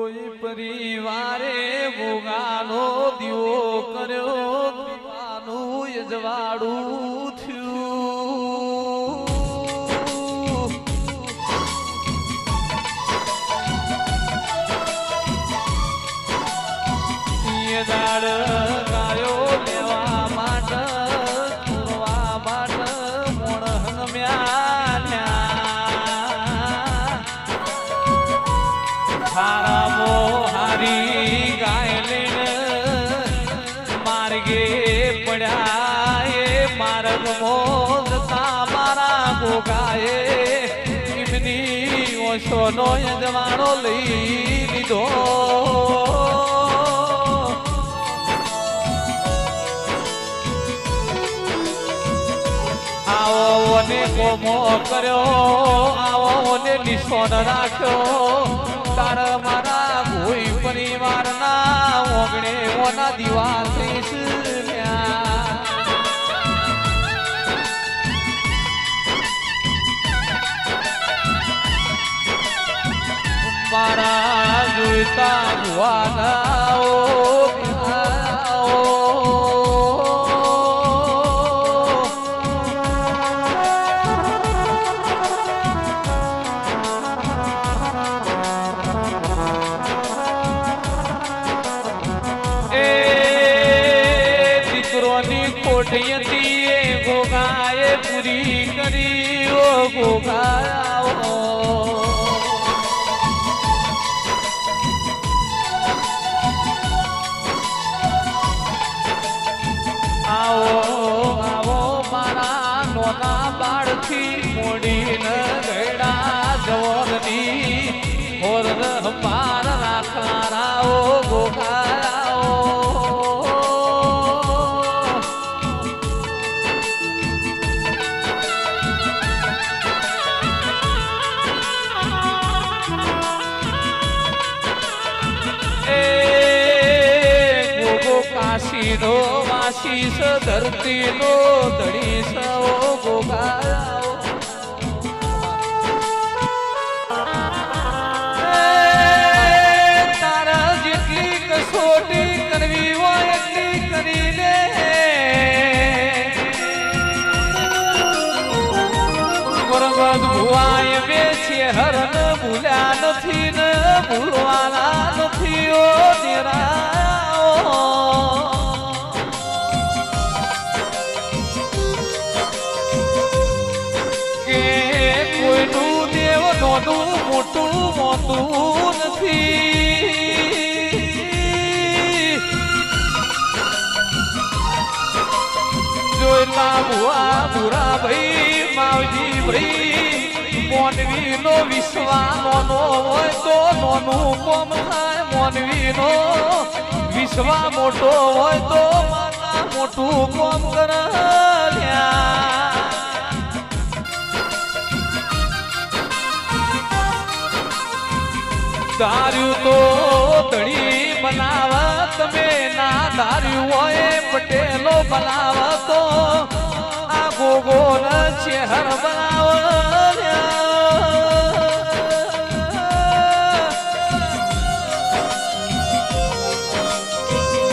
કોઈ પરિવારે ભોગાનો દીવો કર્યો, દીવાનું યજવાડું થયું. દાડ ગાયો લેવા માટે પૂરવા માટે મોણહન મ્યાલ્યા. હારામો માર્ગમો જતા મારા ગોગાએ એમની ઓછોનો યજમાનો લઈ લીધો. આવો ને કોમો કર્યો, આવો ને નિશોન રાખ્યો. મારા જોઈતા ભુવાના ઓ એ ગોગાએ પૂરી કરી ઓ ગોગાઓ નોના બાળથી મોડીને ગયડા. જવરની હોર પાર રાખનારાઓ ગોગો કાશીનો ધરતી ધરતીનો ધણી સવો તારા જેટલી કસોટી કરવી હોય એટલી કરી લે ગુરગદ ભુવાય બેસીએ હરણ ભૂલ્યા નથી ને ભૂલવાના નથી ઓ દેરાઓ નોનું મોટું મોટું નથી. જોયેલા ભુવા ભુરા ભાઈ માવજી ભાઈ મોનવી નો વિશ્વા નોનો હોય તો નોનું કોમ થાય. મોનવી નો વિશ્વા મોટો હોય તો માતા મોટું કોમ કર્યા ધાર્યું તો ધણી બનાવત તમે ના ધાર્યું હોય પટેલો બનાવ તો. આ ગોગોલ ચહેર બનાવ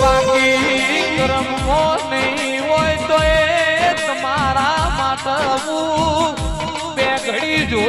બાકી નહીં હોય તો તમારા માટે જોડી